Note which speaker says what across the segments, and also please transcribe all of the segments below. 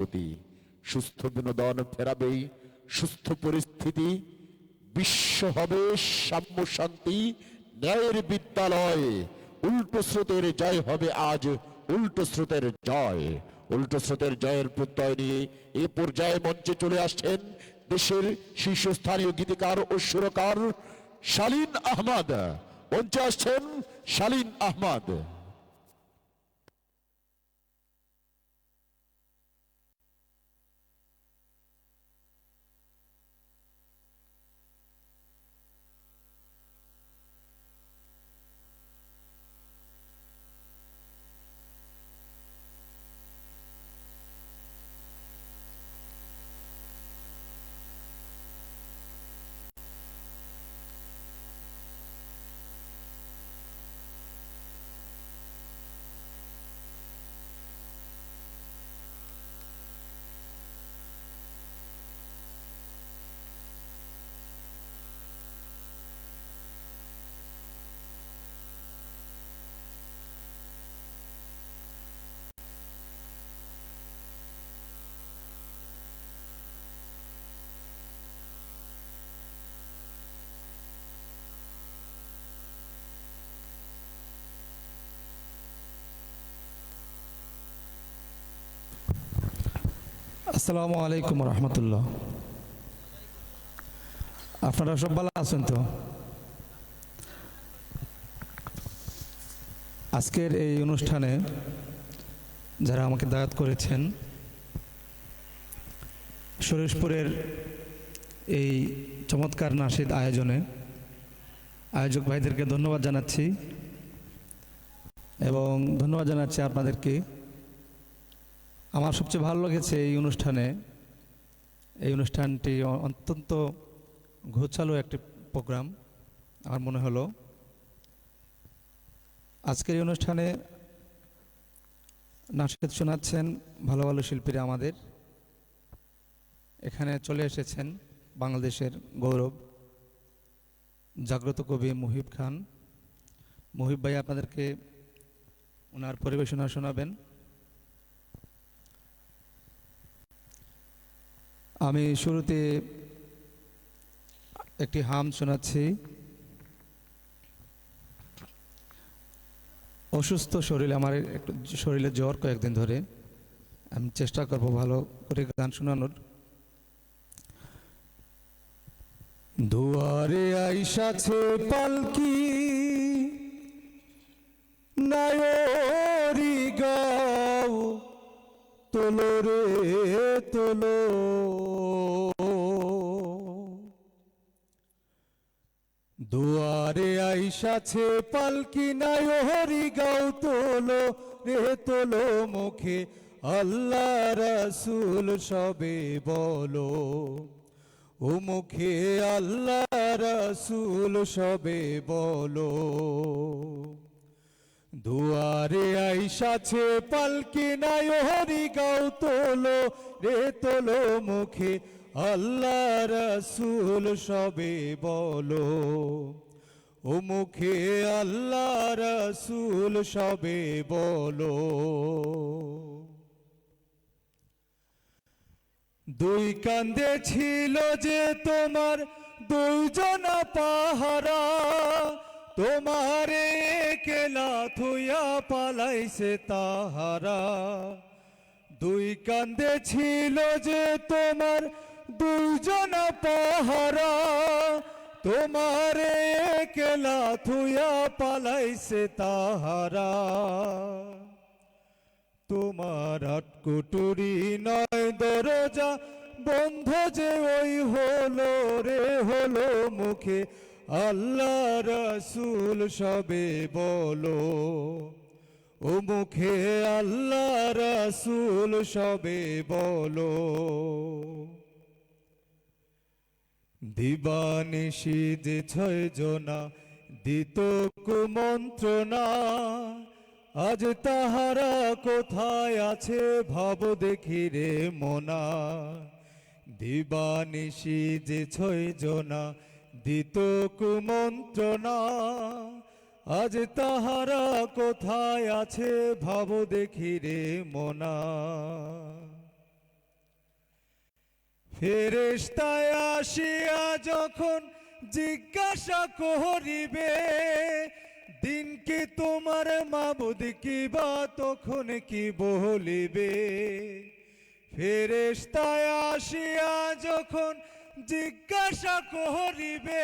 Speaker 1: প্রতি সুস্থ বিনোদন ফেরাবে সুস্থ পরিস্থিতি, বিশ্ব হবে সাম্য শান্তি, ন্যায়ের বিদ্যালয়। উল্টো স্রোতের জয় হবে আজ, উল্টো স্রোতের জয়। উল্টো স্রোতের জয়ের প্রত্যয় নিয়ে এ পর্যায়ে মঞ্চে চলে আসছেন দেশের শীর্ষস্থানীয় গীতিকার ও সুরকার শালীন আহমদ। মঞ্চে আসছেন শালীন আহমদ।
Speaker 2: আসসালামু আলাইকুম রহমতুল্লাহ। আপনারা সব ভালো আছেন তো? আজকের এই অনুষ্ঠানে যারা আমাকে দাওয়াত করেছেন, সুরেশপুরের এই চমৎকার নাসিদ আয়োজনে আয়োজক ভাইদেরকে ধন্যবাদ জানাচ্ছি এবং ধন্যবাদ জানাচ্ছি আপনাদেরকে। আমার সবচেয়ে ভালো লেগেছে এই অনুষ্ঠানে। এই অনুষ্ঠানটি অত্যন্ত ঘোচালো একটি প্রোগ্রাম, আমার মনে হলো। আজকের এই অনুষ্ঠানে নাচেদ শোনাচ্ছেন ভালো ভালো শিল্পীরা আমাদের। এখানে চলে এসেছেন বাংলাদেশের গৌরব জাগ্রত কবি মুহিব খান। মুহিব ভাই আপনাদেরকে ওনার পরিবেশনা শোনাবেন। আমি শুরুতে একটি হাম শোনাচ্ছি। অসুস্থ শরীর আমার একটু শরীরে জ্বর কয়েকদিন ধরে। আমি চেষ্টা করব ভালো করে গান শোনানোর। দুয়ারে আইসাছে পালকি, নায়রি গাও, তোলো রে, তোলো। দুয়ারে আইসাছে পালকি নাই হরি গাও তোলো, রে তোলো মুখে, আল্লাহ রাসূল সবে বলো। ও মুখে আল্লাহ রাসূল সবে বলো। দুয়ারে আইসাছে পালকি নাই হরি গাও তোলো, রে তোলো মুখে আল্লাহ রাসূল সবে বলো, ও মুখে আল্লাহ রাসূল সবে বলো। দুই কান্দে ছিল যে তোমার দুইজনা পাহারা, তোমারে কেলা থুয়া পালাইছে তাহারা। দুই কান্দে ছিল যে তোমার দুইজনা পাহারা, তোমারে কেলা থুয়া পালাইছে তাহারা। তোমার আটকুটুরি নয় দরজা, বন্ধ যে ওই হলো রে, হলো মুখে। আল্লাহ রসুল সবে বলো, ও মুখে আল্লাহ রসুল সবে বলো। দিবানিশি যে ছয় জনা, দিত কুমন্ত্রণা। আজ তাহারা কোথায় আছে ভাব দেখি রে মোনা। দিবানিশি যে ছয় জনা, দিত কুমন্ত্রণা। আজ তাহারা কোথায় আছে ভাব দেখি রে মোনা। ফেরেশতায় আসিয়া যখন জিজ্ঞাসা করিবে দিনকে তোমার মাবুদ কি বা তখন কি বলিবে? ফেরেস্তায় আসিয়া যখন জিজ্ঞাসা করিবে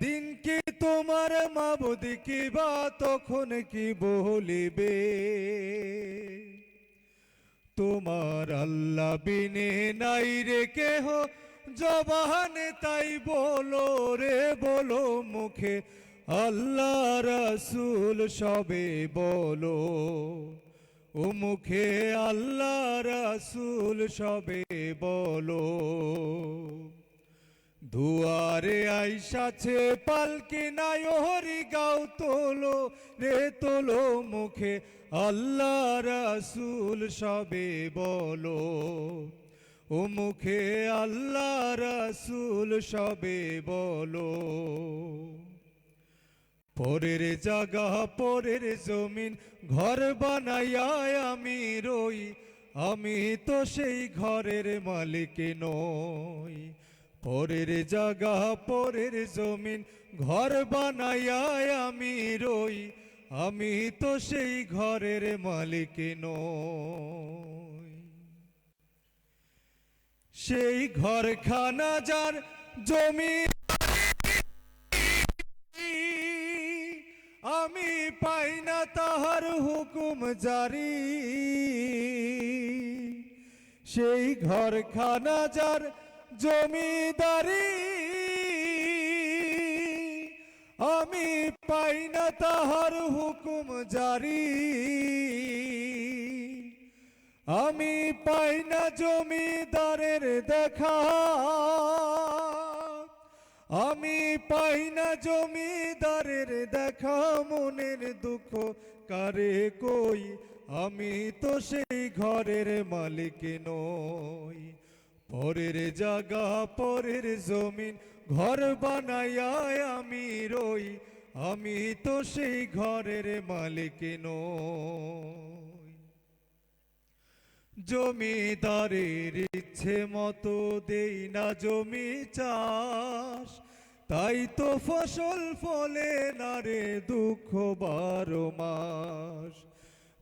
Speaker 2: দিনকে তোমার মাবুদ কি বা তখন কি বলিবে? তোমার আল্লাহ বিনে নাই রে কেহ। জবানে তাই বলো রে, বলো মুখে। আল্লাহ রসুল সবে বলো। ও মুখে আল্লাহ রসুল সবে বলো। দুয়ারে আইসাছে পালকি নাই হরি গাও তোলো রে, তোলো মুখে। আল্লাহ রাসূল সবে বলো, ও মুখে আল্লাহ রাসূল সবে বলো। পরের জাগা পরের জমিন, ঘর বানাইয়া আমি রই। আমি তো সেই ঘরের মালিক নই। পরের জাগা, পরের জমিন ঘর বানাইয়া আমি রই, আমি তো সেই ঘরের মালিক নই। সেই ঘরখানা যার জমি, আমি পাই না তাহার হুকুম জারি। সেই ঘরখানা যার জমিদারি আমি পাই না তাহার হুকুম জারি। আমি পাই না জমিদারের দেখা। আমি পাই না জমিদারের দেখা। মনের দুঃখ কারে কই? আমি তো সেই ঘরের মালিক নই। পরের জাগা পরের জমিন, ঘর বানাইয়া আমি রই। আমি তো সেই ঘরের মালিক জমিদারের ইচ্ছে মতো দেই না জমি চাষ। তাই তো ফসল ফলে না রে দুঃখ বারো মাস।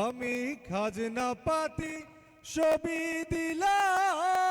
Speaker 2: আমি খাজনা পাতি ছবি দিলাম।